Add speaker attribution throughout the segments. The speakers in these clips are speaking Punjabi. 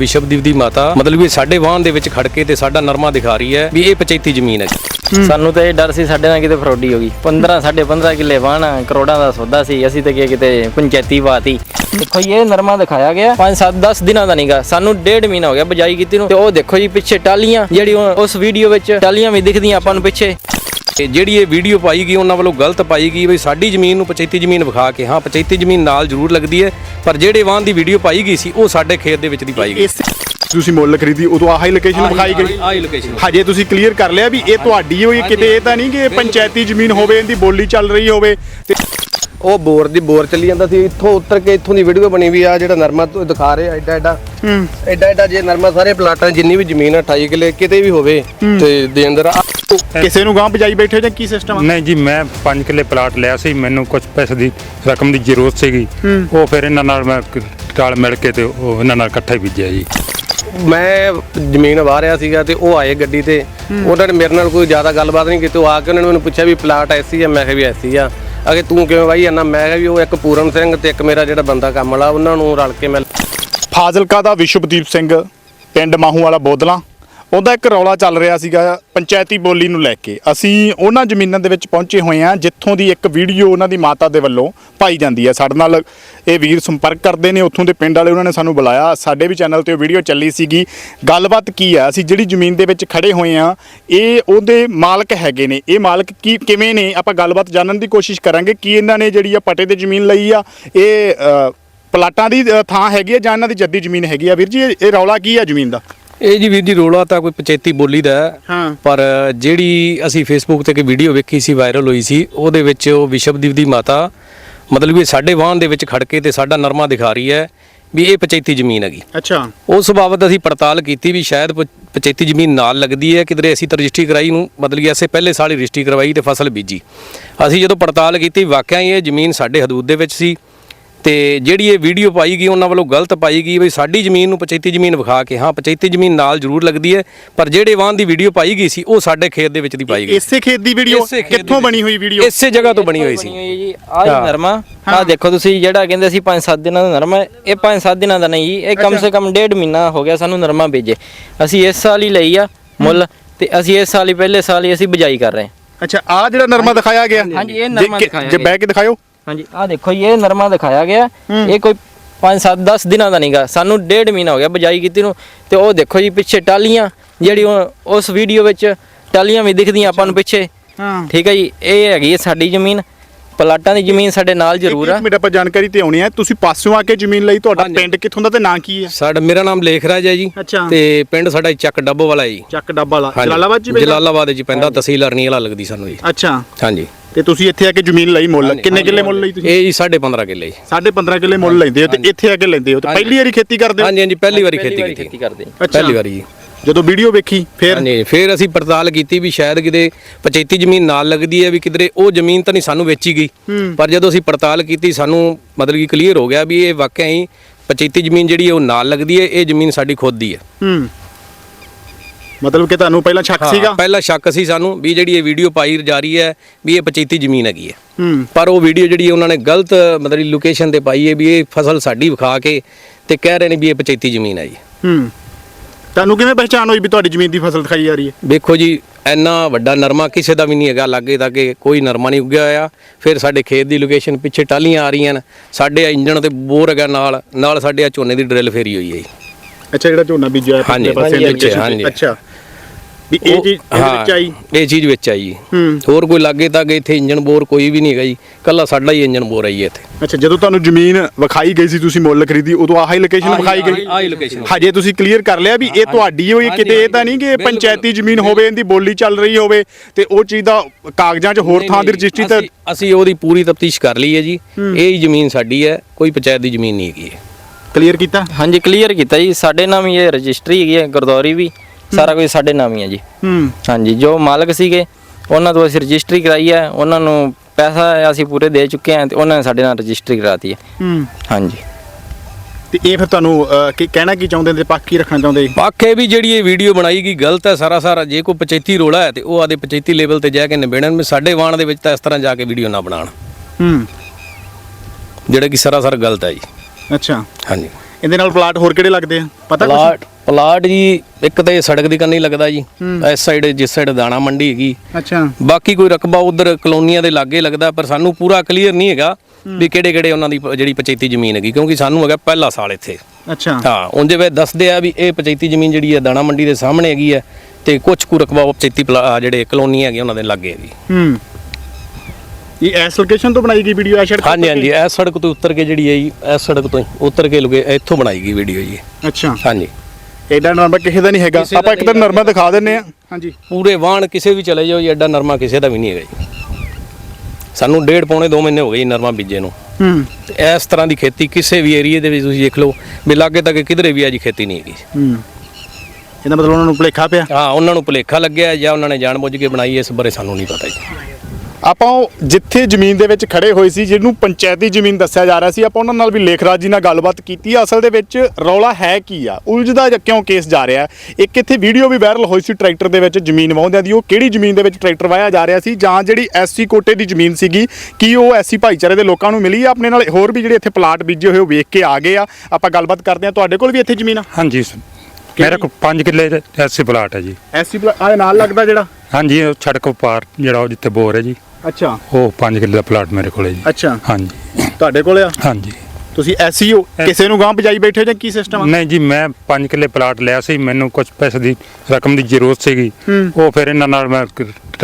Speaker 1: ਵਿਸ਼ਵਦੀਪ ਦੀ ਮਾਤਾ ਮਤਲਬ ਇਹ ਸਾਡੇ ਵਾਹਨ ਦੇ ਵਿੱਚ ਖੜ ਕੇ ਤੇ ਸਾਡਾ ਨਰਮਾ ਦਿਖਾ ਰਹੀ ਹੈ ਵੀ ਇਹ ਪੰਚਾਇਤੀ ਜ਼ਮੀਨ ਹੈ
Speaker 2: ਸਾਨੂੰ ਤਾਂ ਇਹ ਡਰ ਸੀ ਸਾਡੇ ਨਾਲ ਕਿਤੇ ਫਰੋਡੀ ਹੋ ਗਈ। 15 ਸਾਢੇ 15 ਕਿੱਲੇ ਵਾਹਣ ਕਰੋੜਾਂ ਦਾ ਸੌਦਾ ਸੀ ਅਸੀਂ ਤਾਂ ਕੀ ਕਿਤੇ ਪੰਚਾਇਤੀ ਬਾਤੀ ਦੇਖੋ ਜੀ, ਇਹ ਨਰਮਾ ਦਿਖਾਇਆ ਗਿਆ। 5 7 10 ਦਿਨਾਂ ਦਾ ਨਹੀਂਗਾ ਸਾਨੂੰ ਡੇਢ ਮਹੀਨਾ ਹੋ ਗਿਆ ਬਜਾਈ ਕੀਤੀ ਨੂੰ। ਤੇ ਉਹ ਦੇਖੋ ਜੀ ਪਿੱਛੇ ਟਾਲੀਆਂ ਜਿਹੜੀ ਉਹ- ਉਸ ਵੀਡੀਓ ਵਿੱਚ ਟਾਲੀਆਂ ਵੀ ਦਿਖਦੀਆਂ ਆਪਾਂ ਨੂੰ ਪਿੱਛੇ।
Speaker 1: ਜਿਹੜੀ ਇਹ ਵੀਡੀਓ ਪਾਈ ਗਈ ਉਹਨਾਂ ਵੱਲੋਂ ਗਲਤ ਪਾਈ ਗਈ ਵੀ ਸਾਡੀ ਜ਼ਮੀਨ ਨੂੰ ਪੰਚਾਇਤੀ ਜ਼ਮੀਨ ਵਿਖਾ ਕੇ ਹਾਂ ਪੰਚਾਇਤੀ ਜ਼ਮੀਨ ਨਾਲ ਜ਼ਰੂਰ ਲੱਗਦੀ ਹੈ ਪਰ ਜਿਹੜੇ ਵਾਹਨ ਦੀ ਵੀਡੀਓ ਪਾਈ ਗਈ ਸੀ ਉਹ ਸਾਡੇ ਖੇਤ ਦੇ ਵਿੱਚ ਦੀ ਪਾਈ ਗਈ।
Speaker 3: ਤੁਸੀਂ ਮੁੱਲ ਖਰੀਦੀ ਉਦੋਂ ਆਹੀ ਲੋਕੇਸ਼ਨ ਵਿਖਾਈ ਗਈ।
Speaker 1: ਆਹੀ ਲੋਕੇਸ਼ਨ
Speaker 3: ਹਜੇ ਤੁਸੀਂ ਕਲੀਅਰ ਕਰ ਲਿਆ ਵੀ ਇਹ ਤੁਹਾਡੀ ਹੋਈ ਕਿਤੇ ਇਹ ਤਾਂ ਨਹੀਂ ਕਿ ਪੰਚਾਇਤੀ ਜ਼ਮੀਨ ਹੋਵੇ ਇਹਦੀ ਬੋਲੀ ਚੱਲ ਰਹੀ ਹੋਵੇ ਤੇ
Speaker 4: ਉਹ ਬੋਰ ਦੀ ਬੋਰ ਚੱਲੀ ਜਾਂਦਾ ਸੀ ਇੱਥੋਂ ਉੱਤਰ ਕੇ ਇੱਥੋਂ ਦੀ ਵੀਡੀਓ ਬਣੀ ਵੀ ਆ ਜਿਹੜਾ ਨਰਮਾ ਤੋਂ ਦਿਖਾ ਰਹੇ ਐਡਾ ਐਡਾ ਐਡਾ ਐਡਾ ਜੇ ਨਰਮਾ ਸਾਰੇ ਪਲਾਟਾਂ ਜਿੰਨੀ ਵੀ ਜ਼ਮੀਨ ਆ 28 ਕਿੱਲੇ ਕਿਤੇ ਵੀ ਹੋਵੇ ਤੇ ਦੇ ਅੰਦਰ
Speaker 3: ਕਿਸੇ ਨੂੰ ਗਾਂ ਬਜਾਈ ਬੈਠੇ ਹੋ ਜਾਂ ਕੀ ਸਿਸਟਮ ਆ?
Speaker 5: ਨਹੀਂ ਜੀ ਮੈਂ 5 ਕਿੱਲੇ ਪਲਾਟ ਲਿਆ ਸੀ ਮੈਨੂੰ ਕੁਝ ਪੈਸੇ ਦੀ ਰਕਮ ਦੀ ਜ਼ਰੂਰਤ ਸੀਗੀ। ਉਹ ਫਿਰ ਇਹਨਾਂ ਨਾਲ ਮੈਂ ਟਾਲ ਮਿਲ ਕੇ ਤੇ ਉਹ ਇਹਨਾਂ ਨਾਲ ਇਕੱਠਾ ਹੀ ਬੀਜਿਆ ਜੀ।
Speaker 4: ਮੈਂ ਜ਼ਮੀਨ ਵਾਹ ਰਿਹਾ ਸੀਗਾ ਤੇ ਉਹ ਆਏ ਗੱਡੀ ਤੇ। ਉਹਨਾਂ ਨੇ ਮੇਰੇ ਨਾਲ ਕੋਈ ਜ਼ਿਆਦਾ ਗੱਲਬਾਤ ਨਹੀਂ ਕੀਤੀ ਉਹ ਆ ਕੇ ਉਹਨਾਂ ਨੇ ਮੈਨੂੰ ਪੁੱਛਿਆ ਵੀ ਪਲਾਟ ਐਸੀ ਆ ਮੈਂ ਕਿਹਾ ਵੀ ਐਸੀ ਆ। ਅਗੇ ਤੂੰ ਕਿਵੇਂ ਬਾਈ ਇੰਨਾ? ਮੈਂ ਕਿਹਾ ਵੀ ਉਹ ਇੱਕ ਪੂਰਨ ਸਿੰਘ ਤੇ ਇੱਕ ਮੇਰਾ ਜਿਹੜਾ ਬੰਦਾ ਕੰਮ ਵਾਲਾ ਉਹਨਾਂ ਨੂੰ ਰਲ ਕੇ ਮੈਂ
Speaker 3: ਫਾਜ਼ਿਲਕਾ ਦਾ ਵਿਸ਼ਵਦੀਪ ਸਿੰਘ, ਪਿੰਡ ਮਾਹੂ ਵਾਲਾ ਬੋਦਲਾ। ਉਹਦਾ ਇੱਕ ਰੌਲਾ ਚੱਲ ਰਿਹਾ ਸੀਗਾ ਪੰਚਾਇਤੀ ਬੋਲੀ ਨੂੰ ਲੈ ਕੇ। ਅਸੀਂ ਉਹਨਾਂ ਜ਼ਮੀਨਾਂ ਦੇ ਵਿੱਚ ਪਹੁੰਚੇ ਹੋਏ ਹਾਂ, ਜਿੱਥੋਂ ਦੀ ਇੱਕ ਵੀਡੀਓ ਉਹਨਾਂ ਦੀ ਮਾਤਾ ਦੇ ਵੱਲੋਂ ਪਾਈ ਜਾਂਦੀ ਹੈ। ਸਾਡੇ ਨਾਲ ਇਹ ਵੀਰ ਸੰਪਰਕ ਕਰਦੇ ਨੇ, ਉੱਥੋਂ ਦੇ ਪਿੰਡ ਵਾਲੇ ਉਹਨਾਂ ਨੇ ਸਾਨੂੰ ਬੁਲਾਇਆ। ਸਾਡੇ ਵੀ ਚੈਨਲ ਤੇ ਉਹ ਵੀਡੀਓ ਚੱਲੀ ਸੀਗੀ। ਗੱਲਬਾਤ ਕੀ ਆ ਅਸੀਂ ਜਿਹੜੀ ਜ਼ਮੀਨ ਦੇ ਵਿੱਚ ਖੜੇ ਹੋਏ ਹਾਂ, ਇਹ ਉਹਦੇ ਮਾਲਕ ਹੈਗੇ ਨੇ। ਇਹ ਮਾਲਕ ਕੀ, ਕਿਵੇਂ ਨੇ? ਆਪਾਂ ਗੱਲਬਾਤ ਜਾਣਨ ਦੀ ਕੋਸ਼ਿਸ਼ ਕਰਾਂਗੇ। ਕੀ ਇਹਨਾਂ ਨੇ ਜਿਹੜੀ ਆ ਪਟੇ ਤੇ ਜ਼ਮੀਨ ਲਈ ਆ? ਇਹ ਪਲਾਟਾਂ ਦੀ ਥਾਂ ਹੈਗੀ ਆ ਜਾਂ ਇਹਨਾਂ ਦੀ ਜੱਦੀ ਜ਼ਮੀਨ ਹੈਗੀ ਆ? ਵੀਰ ਜੀ, ਇਹ ਇਹ ਰੌਲਾ ਕੀ ਆ ਜ਼ਮੀਨ ਦਾ?
Speaker 1: ਇਹ ਜੀ ਵੀਰ ਜੀ ਰੋਲਾ ਤਾਂ ਕੋਈ ਪੰਚਾਇਤੀ ਬੋਲੀ ਦਾ ਹੈ।
Speaker 3: ਹਾਂ।
Speaker 1: ਪਰ ਜਿਹੜੀ ਅਸੀਂ ਫੇਸਬੁੱਕ ਤੇ ਇੱਕ ਵੀਡੀਓ ਵੇਖੀ ਸੀ ਵਾਇਰਲ ਹੋਈ ਸੀ ਉਹਦੇ ਵਿੱਚ ਉਹ ਵਿਸ਼ਵਦੀਪ ਦੀ ਮਾਤਾ ਮਤਲਬ ਇਹ ਸਾਡੇ ਵਾਹਨ ਦੇ ਵਿੱਚ ਖੜ ਕੇ ਤੇ ਸਾਡਾ ਨਰਮਾ ਦਿਖਾ ਰਹੀ ਹੈ ਵੀ ਇਹ ਪੰਚਾਇਤੀ ਜ਼ਮੀਨ ਹੈਗੀ।
Speaker 3: ਅੱਛਾ।
Speaker 1: ਉਸ ਬਾਬਤ ਅਸੀਂ ਪੜਤਾਲ ਕੀਤੀ ਵੀ ਸ਼ਾਇਦ ਪ- ਪੰਚਾਇਤੀ ਜ਼ਮੀਨ ਨਾਲ ਲੱਗਦੀ ਹੈ ਕਿਧਰੇ ਅਸੀਂ ਤਾਂ ਰਜਿਸਟਰੀ ਕਰਾਈ ਨੂੰ ਮਤਲਬ ਕਿ ਐਸੇ ਪਹਿਲੇ ਸਾਲ ਹੀ ਰਜਿਸਟਰੀ ਕਰਵਾਈ ਤੇ ਫਸਲ ਬੀਜੀ। ਅਸੀਂ ਜਦੋਂ ਪੜਤਾਲ ਕੀਤੀ ਵਾਕਿਆ ਹੀ ਇਹ ਜ਼ਮੀਨ ਸਾਡੇ ਹਦੂਦ ਦੇ ਵਿੱਚ ਸੀ। ਤੇ ਜਿਹੜੀ ਇਹ ਵੀਡੀਓ ਪਾਈ ਗਈ ਉਹਨਾਂ ਵੱਲੋਂ ਗਲਤ ਪਾਈ ਗਈ ਵੀ ਸਾਡੀ ਜ਼ਮੀਨ ਨੂੰ ਪੰਚਾਇਤੀ ਜ਼ਮੀਨ ਵਿਖਾ ਕੇ ਹਾਂ ਪੰਚਾਇਤੀ ਜ਼ਮੀਨ ਨਾਲ ਜ਼ਰੂਰ ਲੱਗਦੀ ਹੈ ਪਰ ਜਿਹੜੇ ਵਾਹਨ ਦੀ ਵੀਡੀਓ ਪਾਈ ਗਈ ਸੀ ਉਹ ਸਾਡੇ ਖੇਤ ਦੇ ਵਿੱਚ ਦੀ ਪਾਈ ਗਈ।
Speaker 3: ਇਸੇ ਖੇਤ ਦੀ ਵੀਡੀਓ?
Speaker 1: ਇਸੇ ਖੇਤ ਦੀ
Speaker 3: ਕਿੱਥੋਂ ਬਣੀ ਹੋਈ ਵੀਡੀਓ?
Speaker 1: ਇਸੇ ਜਗ੍ਹਾ ਤੋਂ ਬਣੀ ਹੋਈ ਸੀ।
Speaker 2: ਬਣੀ ਹੋਈ ਜੀ ਆਹ ਜੀ ਨਰਮਾ ਆਹ ਦੇਖੋ ਤੁਸੀਂ ਜਿਹੜਾ ਕਹਿੰਦੇ ਸੀ 5-7 ਦਿਨਾਂ ਦਾ ਨਰਮਾ ਹੈ, ਇਹ 5-7 ਦਿਨਾਂ ਦਾ ਨਹੀਂ ਜੀ ਇਹ ਕਮ ਸੇ ਕਮ ਡੇਢ ਮਹੀਨਾ ਹੋ ਗਿਆ ਸਾਨੂੰ ਨਰਮਾ ਭੇਜੇ। ਅਸੀਂ ਇਸ ਸਾਲ ਹੀ ਲਈ ਆ ਮੁੱਲ ਤੇ ਅਸੀਂ ਇਸ ਸਾਲ ਹੀ ਪਹਿਲੇ ਸਾਲ ਹੀ ਅਸੀਂ ਬਜਾਈ ਕਰ ਰਹੇ ਹਾਂ।
Speaker 3: ਅੱਛਾ ਆ ਜਿਹੜਾ ਨਰਮਾ ਦਿਖਾਇਆ ਗਿਆ।
Speaker 2: ਹਾਂਜੀ, ਇਹ ਨਰਮਾ
Speaker 3: ਜੇ-
Speaker 2: ਦਿਖਾਇਆ
Speaker 3: ਜੇ
Speaker 2: ਗਿਆ।
Speaker 3: ਬਹਿ ਕੇ ਦਿਖਾਓ
Speaker 2: ਹਾਂਜੀ ਆਹ ਦੇਖੋ ਜੀ, ਇਹ ਨਰਮਾ ਦਿਖਾਇਆ ਗਿਆ। ਇਹ ਕੋਈ 5-7 10 ਦਿਨਾਂ ਦਾ ਨਹੀਂਗਾ। ਸਾਨੂੰ ਡੇਢ ਮਹੀਨਾ ਹੋ ਗਿਆ ਬਜਾਈ ਕੀਤੀ ਨੂੰ। ਤੇ ਉਹ ਦੇਖੋ ਜੀ ਪਿੱਛੇ ਟਾਲੀਆਂ ਜਿਹੜੀ ਉਸ ਵੀਡੀਓ ਵਿੱਚ ਟਾਲੀਆਂ ਵੀ ਦਿਖਦੀਆਂ ਆਪਾਂ ਨੂੰ ਪਿੱਛੇ।
Speaker 3: ਹਾਂ।
Speaker 2: ਠੀਕ ਹੈ ਜੀ ਇਹ ਹੈਗੀ ਹੈ ਸਾਡੀ ਜ਼ਮੀਨ। ਪਲਾਟਾਂ ਦੀ ਜ਼ਮੀਨ ਸਾਡੇ ਨਾਲ ਜ਼ਰੂਰ ਆ।
Speaker 3: ਇੱਕ ਮਿੰਟ ਆਪਾਂ ਜਾਣਕਾਰੀ ਤੇ ਆਉਣੀ ਹੈ। ਤੁਸੀਂ ਪਾਸਿਓਂ ਆ ਕੇ ਜ਼ਮੀਨ ਲਈ ਤੁਹਾਡਾ ਪਿੰਡ ਕਿੱਥੋਂ ਦਾ ਤੇ ਨਾਂ ਕੀ ਹੈ?
Speaker 1: ਸਾਡਾ ਮੇਰਾ ਨਾਮ ਲੇਖ ਰਾਜ ਹੈ ਜੀ। ਤੇ ਪਿੰਡ ਸਾਡਾ ਚੱਕ ਡੱਬੋ ਵਾਲਾ ਜੀ।
Speaker 3: ਚੱਕ ਡੱਬਾ ਵਾਲਾ। ਜਲਾਲਾਬਾਦ ਪੈਂਦਾ?
Speaker 1: ਜਲਾਲਾਬਾਦ ਚ ਪੈਂਦਾ ਤਹਿਸੀਲ ਅਰਨੀ ਵਾਲਾ ਲੱਗਦੀ ਸਾਨੂੰ ਜੀ।
Speaker 3: ਅੱਛਾ।
Speaker 1: ਹਾਂਜੀ।
Speaker 3: ਤੇ ਤੁਸੀਂ ਇੱਥੇ ਆ ਕੇ ਜ਼ਮੀਨ ਲਈ ਮੁੱਲ? ਕਿੰਨੇ ਕਿੱਲੇ ਮੁੱਲ ਲਈ ਤੁਸੀਂ?
Speaker 1: ਇਹ ਜੀ 15.5 ਕਿੱਲੇ ਜੀ।
Speaker 3: 15.5 ਕਿੱਲੇ ਮੁੱਲ ਲੈਂਦੇ ਹੋ ਤੇ ਇੱਥੇ ਆ ਕੇ ਲੈਂਦੇ ਹੋ ਤੇ ਪਹਿਲੀ ਵਾਰੀ ਖੇਤੀ ਕਰਦੇ ਹੋ?
Speaker 1: ਹਾਂਜੀ ਹਾਂਜੀ ਪਹਿਲੀ ਵਾਰੀ ਖੇਤੀ ਕੀਤੀ
Speaker 2: ਕਰਦੇ ਹਾਂ।
Speaker 3: ਅੱਛਾ।
Speaker 1: ਪਹਿਲੀ ਵਾਰੀ ਜੀ।
Speaker 3: ਜਦੋਂ ਵੀਡੀਓ ਵੇਖੀ ਫਿਰ?
Speaker 1: ਹਾਂਜੀ ਫਿਰ ਅਸੀਂ ਪੜਤਾਲ ਕੀਤੀ ਵੀ ਸ਼ਾਇਦ ਕਿਤੇ ਪੰਚਾਇਤੀ ਜ਼ਮੀਨ ਨਾਲ ਲੱਗਦੀ ਹੈ ਵੀ ਕਿਧਰੇ ਉਹ ਜ਼ਮੀਨ ਤਾਂ ਨਹੀਂ ਸਾਨੂੰ ਵੇਚੀ ਗਈ। ਪਰ ਜਦੋਂ ਅਸੀਂ ਪੜਤਾਲ ਕੀਤੀ ਸਾਨੂੰ ਮਤਲਬ ਕਿ ਕਲੀਅਰ ਹੋ ਗਿਆ ਵੀ ਇਹ ਵਾਕਿਆ ਹੀ ਪੰਚਾਇਤੀ ਜ਼ਮੀਨ ਜਿਹੜੀ ਹੈ ਉਹ ਨਾਲ ਲੱਗਦੀ ਹੈ ਇਹ ਜ਼ਮੀਨ ਸਾਡੀ ਖੁਦ ਦੀ ਹੈ।
Speaker 3: ਹੂੰ। ਮਤਲਬ ਕਿ ਤੁਹਾਨੂੰ ਪਹਿਲਾਂ ਸ਼ੱਕ ਸੀਗਾ?
Speaker 1: ਪਹਿਲਾ ਸ਼ੱਕ ਸੀ ਸਾਨੂੰ ਵੀ ਜਿਹੜੀ ਇਹ ਵੀਡੀਓ ਪਾਈ ਜਾ ਰਹੀ ਹੈ ਵੀ ਇਹ ਪੰਚਾਇਤੀ ਜ਼ਮੀਨ ਹੈਗੀ ਹੈ।
Speaker 3: ਹੂੰ।
Speaker 1: ਪਰ ਉਹ ਵੀਡੀਓ ਜਿਹੜੀ ਉਹਨਾਂ ਨੇ ਗਲਤ ਮਤਲਬ ਲੋਕੇਸ਼ਨ ਤੇ ਪਾਈ ਹੈ ਵੀ ਇਹ ਫਸਲ ਸਾਡੀ ਵਿਖਾ ਕੇ ਤੇ ਕਹਿ ਰਹੇ ਨੇ ਵੀ ਇਹ ਪੰਚਾਇਤੀ ਜ਼ਮੀਨ ਹੈ ਜੀ।
Speaker 3: ਹੂੰ। ਤੁਹਾਨੂੰ ਕਿਵੇਂ ਪਹਿਚਾਣ ਹੋਈ ਵੀ ਤੁਹਾਡੀ ਜ਼ਮੀਨ ਦੀ ਫਸਲ ਦਿਖਾਈ ਜਾ ਰਹੀ ਹੈ?
Speaker 1: ਵੇਖੋ ਜੀ ਇੰਨਾ ਵੱਡਾ ਨਰਮਾ ਕਿਸੇ ਦਾ ਵੀ ਨਹੀਂ ਹੈਗਾ ਲਾਗੇ ਤਾਗੇ ਕੋਈ ਨਰਮਾ ਨਹੀਂ ਉੱਗਿਆ ਹੋਇਆ। ਫਿਰ ਸਾਡੇ ਖੇਤ ਦੀ ਲੋਕੇਸ਼ਨ ਪਿੱਛੇ ਟਾਲੀਆਂ ਆ ਰਹੀਆਂ ਨੇ। ਸਾਡੇ ਇੰਜਣ ਤੇ ਬੋਰ ਹੈਗਾ ਨਾਲ ਨਾਲ ਸਾਡੇ ਆ ਝੋਨੇ ਦੀ ਡਰਿਲ ਫੇਰੀ ਹੋਈ ਹੈ ਜੀ।
Speaker 3: ਅੱਛਾ ਜਿਹੜਾ ਝੋਨਾ ਬੀਜਿਆ ਹੈ
Speaker 1: ਹਾਂਜੀ,
Speaker 3: ਪਿਛਲੇ ਪਾਸੇ
Speaker 1: ਹਾਂਜੀ,
Speaker 3: ਤੇ।
Speaker 1: ਹਾਂਜੀ।
Speaker 3: ਅੱਛਾ। ਵੀ ਇਹ ਚੀਜ਼ ਇਹਦੇ ਵਿੱਚ
Speaker 1: ਹਾਂ,
Speaker 3: ਆਈ?
Speaker 1: ਇਹ ਚੀਜ਼ ਵਿੱਚ ਆਈ।
Speaker 3: ਹੂੰ।
Speaker 1: ਹੋਰ ਕੋਈ ਲਾਗੇ ਤਾਗੇ ਇੱਥੇ ਇੰਜਣ ਬੋਰ ਕੋਈ ਵੀ ਨਹੀਂ ਹੈਗਾ ਜੀ। ਕੱਲਾ ਸਾਡਾ ਹੀ ਇੰਜਣ ਬੋਰ ਹੈ ਜੀ ਇੱਥੇ।
Speaker 3: ਅੱਛਾ ਜਦੋਂ ਤੁਹਾਨੂੰ ਜ਼ਮੀਨ ਵਿਖਾਈ ਗਈ ਸੀ ਤੁਸੀਂ ਮੁੱਲ ਖਰੀਦੀ ਉਦੋਂ ਆਹੀ ਲੋਕੇਸ਼ਨ ਵਿਖਾਈ ਗਈ?
Speaker 1: ਆਹੀ ਲੋਕੇਸ਼ਨ
Speaker 3: ਹਜੇ ਤੁਸੀਂ ਕਲੀਅਰ ਕਰ ਲਿਆ ਵੀ ਇਹ ਤੁਹਾਡੀ ਹੋਈ ਕਿਤੇ ਇਹ ਤਾਂ ਨਹੀਂ ਕਿ ਇਹ ਪੰਚਾਇਤੀ ਜ਼ਮੀਨ ਹੋਵੇ ਇਹਦੀ ਬੋਲੀ ਚੱਲ ਰਹੀ ਹੋਵੇ ਤੇ ਉਹ ਚੀਜ਼ ਦਾ ਕਾਗਜ਼ਾਂ 'ਚ ਹੋਰ ਥਾਂ ਦੀ ਰਜਿਸਟਰੀ ਤਾਂ
Speaker 1: ਅਸੀਂ- ਉਹਦੀ ਪੂਰੀ ਤਫਤੀਸ਼ ਕਰ ਲਈ ਹੈ ਜੀ। ਇਹ ਹੀ ਜ਼ਮੀਨ ਸਾਡੀ ਹੈ ਕੋਈ ਪੰਚਾਇਤ ਦੀ ਜ਼ਮੀਨ ਨਹੀਂ ਹੈਗੀ ਹੈ
Speaker 3: ਕਲੀਅਰ ਕੀਤਾ?
Speaker 2: ਹਾਂਜੀ ਕਲੀਅਰ ਕੀਤਾ ਜੀ। ਸਾਡੇ ਨਾਮ ਹੀ ਇਹ ਰਜਿਸਟਰੀ ਹੈਗੀ ਹੈ ਗੁਰਦੌਰੀ ਵੀ। ਸਾਰਾ ਕੁਝ ਸਾਡੇ ਨਾਮ ਹੀ ਹੈ ਜੀ।
Speaker 3: ਹੂੰ।
Speaker 2: ਹਾਂਜੀ ਜੋ ਮਾਲਕ ਸੀਗੇ ਉਹਨਾਂ ਤੋਂ ਅਸੀਂ ਰਜਿਸਟਰੀ ਕਰਾਈ ਹੈ ਉਹਨਾਂ ਨੂੰ ਪੈਸਾ ਅਸੀਂ ਪੂਰੇ ਦੇ ਚੁੱਕੇ ਹਾਂ ਤੇ ਉਹਨਾਂ ਨੇ ਸਾਡੇ ਨਾਲ ਰਜਿਸਟਰੀ ਕਰਾਤੀ ਹੈ
Speaker 3: ਹੂੰ।
Speaker 2: ਹਾਂਜੀ।
Speaker 3: ਤੇ ਇਹ ਫਿਰ ਤੁਹਾਨੂੰ ਅਹ, ਕੀ ਕਹਿਣਾ ਕੀ ਚਾਹੁੰਦੇ ਨੇ ਪੱਕ ਕੀ ਰੱਖਣਾ ਚਾਹੁੰਦੇ?
Speaker 1: ਪਾਖੇ ਵੀ ਜਿਹੜੀ ਇਹ ਵੀਡੀਓ ਬਣਾਈ ਗਈ ਗਲਤ ਹੈ ਸਾਰਾ ਸਾਰਾ ਜੇ ਕੋਈ ਪੰਚਾਇਤੀ ਰੋਲਾ ਹੈ ਤੇ ਉਹ ਆਦੇ ਪੰਚਾਇਤੀ ਲੈਵਲ ਤੇ ਜਾ ਕੇ ਨਿਬੇੜਨ ਵੀ ਸਾਡੇ ਵਾਣ ਦੇ ਵਿੱਚ ਤਾਂ ਇਸ ਤਰ੍ਹਾਂ ਜਾ ਕੇ ਵੀਡੀਓ ਨਾ ਬਣਾਉਣ।
Speaker 3: ਹੂੰ।
Speaker 1: ਜਿਹੜਾ ਕਿ ਸਰਾਸਰ ਗਲਤ ਹੈ ਜੀ।
Speaker 3: ਅੱਛਾ।
Speaker 1: ਹਾਂਜੀ।
Speaker 3: ਇਹਦੇ ਨਾਲ ਪਲਾਟ ਹੋਰ ਕਿਹੜੇ ਲੱਗਦੇ ਆ? ਪਤਾ ਕੁਛ?
Speaker 1: ਪਲਾਟ ਪਲਾਟ ਜੀ ਇੱਕ ਤਾਂ ਇਹ ਸੜਕ ਦੀ ਕੰਨੀ ਲੱਗਦਾ ਜੀ। ਇਸ ਸਾਈਡ ਜਿਸ ਸਾਈਡ ਦਾਣਾ ਮੰਡੀ ਹੈਗੀ।
Speaker 3: ਅੱਛਾ।
Speaker 1: ਬਾਕੀ ਕੋਈ ਰਕਬਾ ਉਧਰ ਕਲੋਨੀਆਂ ਦੇ ਲਾਗੇ ਲੱਗਦਾ ਪਰ ਸਾਨੂੰ ਪੂਰਾ ਕਲੀਅਰ ਨਹੀਂ ਹੈਗਾ ਵੀ ਕਿਹੜੇ ਕਿਹੜੇ ਉਹਨਾਂ ਦੀ ਪ- ਜਿਹੜੀ ਪੰਚਾਇਤੀ ਜ਼ਮੀਨ ਹੈਗੀ ਕਿਉਂਕਿ ਸਾਨੂੰ ਹੈਗਾ ਪਹਿਲਾ ਸਾਲ ਇੱਥੇ।
Speaker 3: ਅੱਛਾ।
Speaker 1: ਹਾਂ ਉਹਦੇ ਵਿੱਚ ਦੱਸਦੇ ਆ ਵੀ ਇਹ ਪੰਚਾਇਤੀ ਜ਼ਮੀਨ ਜਿਹੜੀ ਹੈ ਦਾਣਾ ਮੰਡੀ ਦੇ ਸਾਹਮਣੇ ਹੈਗੀ ਹੈ ਤੇ ਕੁਝ ਕੁ ਰਕਬਾ ਉਹ ਪੰਚਾਇਤੀ ਪਲਾ- ਆਹ ਜਿਹੜੇ ਕਲੋਨੀ ਹੈਗੇ ਉਹਨਾਂ ਦੇ ਲਾਗੇ ਹੈਗੀ।
Speaker 3: ਹੂੰ। ਇਹ ਐਸ ਲੋਕੇਸ਼ਨ ਤੋਂ ਬਣਾਈ ਗਈ ਵੀਡੀਓ ਆ ਸੜਕ
Speaker 1: ਹਾਂਜੀ ਹਾਂਜੀ ਇਸ ਸੜਕ ਤੋਂ ਉੱਤਰ ਕੇ ਜਿਹੜੀ ਹੈ ਜੀ ਇਸ ਸੜਕ ਤੋਂ ਹੀ ਉੱਤਰ ਕੇ ਲੁਕੇ ਇੱਥੋਂ ਬਣਾਈ ਗਈ ਵੀਡੀਓ ਜੀ
Speaker 3: ਅੱਛਾ।
Speaker 1: ਹਾਂਜੀ।
Speaker 3: ਐਡਾ ਨੰਬਰ ਕਿਸੇ ਦਾ ਨਹੀਂ ਹੈਗਾ।
Speaker 1: ਕਿਸੇ ਦਾ
Speaker 3: ਆਪਾਂ ਇੱਕ
Speaker 1: ਨਹੀਂ
Speaker 3: ਤਾਂ ਨਰਮਾ ਦਿਖਾ ਦਿੰਨੇ ਆ ਹਾਂਜੀ।
Speaker 1: ਪੂਰੇ ਵਾਹਣ ਕਿਸੇ ਵੀ ਚਲੇ ਜਾਓ ਜੀ ਐਡਾ ਨਰਮਾ ਕਿਸੇ ਦਾ ਵੀ ਨਹੀਂ ਹੈਗਾ ਜੀ। ਸਾਨੂੰ ਡੇਢ ਪੌਣੇ 2 ਮਹੀਨੇ ਹੋ ਗਏ ਜੀ ਨਰਮਾ ਬੀਜੇ ਨੂੰ।
Speaker 3: ਹੂੰ।
Speaker 1: ਤੇ ਇਸ ਤਰ੍ਹਾਂ ਦੀ ਖੇਤੀ ਕਿਸੇ ਵੀ ਏਰੀਏ ਦੇ ਵਿੱਚ ਤੁਸੀਂ ਦੇਖ ਲਓ ਵੀ ਲਾਗੇ ਤੱਕ ਕਿਧਰੇ ਵੀ ਅਜੀ ਖੇਤੀ ਨਹੀਂ ਹੈਗੀ।
Speaker 3: ਹੂੰ। ਇਹਦਾ ਮਤਲਬ ਉਹਨਾਂ ਨੂੰ ਭੁਲੇਖਾ ਪਿਆ?
Speaker 1: ਹਾਂ ਉਹਨਾਂ ਨੂੰ ਭੁਲੇਖਾ ਲੱਗਿਆ ਜਾਂ ਉਹਨਾਂ ਨੇ ਜਾਣਬੁੱਝ ਕੇ ਬਣਾਈ ਇਸ ਬਾਰੇ ਸਾਨੂੰ ਨਹੀਂ ਪਤਾ ਜੀ।
Speaker 3: ਆਪਾਂ ਉਹ ਜਿੱਥੇ ਜ਼ਮੀਨ ਦੇ ਵਿੱਚ ਖੜੇ ਹੋਏ ਸੀ ਜਿਹਨੂੰ ਪੰਚਾਇਤੀ ਜ਼ਮੀਨ ਦੱਸਿਆ ਜਾ ਰਿਹਾ ਸੀ ਆਪਾਂ ਉਹਨਾਂ ਨਾਲ ਵੀ ਲੇਖਰਾਜ ਜੀ ਨਾਲ ਗੱਲਬਾਤ ਕੀਤੀ। ਆ ਅਸਲ ਦੇ ਵਿੱਚ ਰੌਲਾ ਹੈ ਕੀ ਆ? ਉਲਝਦਾ ਕਿਉਂ ਕੇਸ ਜਾ ਰਿਹਾ? ਇੱਕ ਇੱਥੇ ਵੀਡੀਓ ਵੀ ਵਾਇਰਲ ਹੋਈ ਸੀ ਟਰੈਕਟਰ ਦੇ ਵਿੱਚ ਜ਼ਮੀਨ ਵਾਹੁੰਦਿਆਂ ਦੀ। ਉਹ ਕਿਹੜੀ ਜ਼ਮੀਨ ਦੇ ਵਿੱਚ ਟਰੈਕਟਰ ਵਾਹਿਆ ਜਾ ਰਿਹਾ ਸੀ? ਜਾਂ ਜਿਹੜੀ ਐਸਸੀ ਕੋਟੇ ਦੀ ਜ਼ਮੀਨ ਸੀਗੀ ਕੀ ਉਹ ਐਸਸੀ ਭਾਈਚਾਰੇ ਦੇ ਲੋਕਾਂ ਨੂੰ ਮਿਲੀ ਆ ਆਪਣੇ ਨਾਲ? ਹੋਰ ਵੀ ਜਿਹੜੇ ਇੱਥੇ ਪਲਾਟ ਬੀਜੇ ਹੋਏ ਉਹ ਵੇਖ ਕੇ ਆ ਗਏ ਆ। ਆਪਾਂ ਗੱਲਬਾਤ ਕਰਦੇ ਆ ਤੁਹਾਡੇ ਕੋਲ ਵੀ ਇੱਥੇ ਜ਼ਮੀਨ ਆ?
Speaker 5: ਹਾਂਜੀ ਮੇਰੇ ਕੋਲ 5 ਕਿੱਲੇ ਦੇ ਐਸੇ ਪਲਾਟ ਹੈ ਜੀ।
Speaker 3: ਐਸਸੀ ਆ ਨਾਲ ਲੱਗਦਾ ਜਿਹੜਾ?
Speaker 5: ਹਾਂਜੀ ਉਹ ਸੜਕ ਪਾਰ ਜਿਹੜਾ ਉਹ ਜਿੱਥੇ ਬੋਰ ਹੈ ਜੀ।
Speaker 3: ਅੱਛਾ।
Speaker 5: ਉਹ 5 ਕਿੱਲੇ ਦਾ ਪਲਾਟ ਮੇਰੇ ਕੋਲ ਜੀ।
Speaker 3: ਅੱਛਾ।
Speaker 5: ਹਾਂਜੀ।
Speaker 3: ਤੁਹਾਡੇ ਕੋਲ ਆ?
Speaker 5: ਹਾਂਜੀ।
Speaker 3: ਤੁਸੀਂ ਐਸਸੀ ਹੋ ਕਿਸੇ ਨੂੰ ਗਾਂ ਪਜਾਈ ਬੈਠੇ ਹੋ ਜਾਂ ਕੀ ਸਿਸਟਮ ਆ?
Speaker 5: ਨਹੀਂ ਜੀ ਮੈਂ 5 ਕਿੱਲੇ ਪਲਾਟ ਲਿਆ ਸੀ ਮੈਨੂੰ ਕੁਝ ਪੈਸੇ ਦੀ ਰਕਮ ਦੀ ਜ਼ਰੂਰਤ ਸੀਗੀ। ਉਹ ਫਿਰ ਇਹਨਾਂ ਨਾਲ ਮੈਂ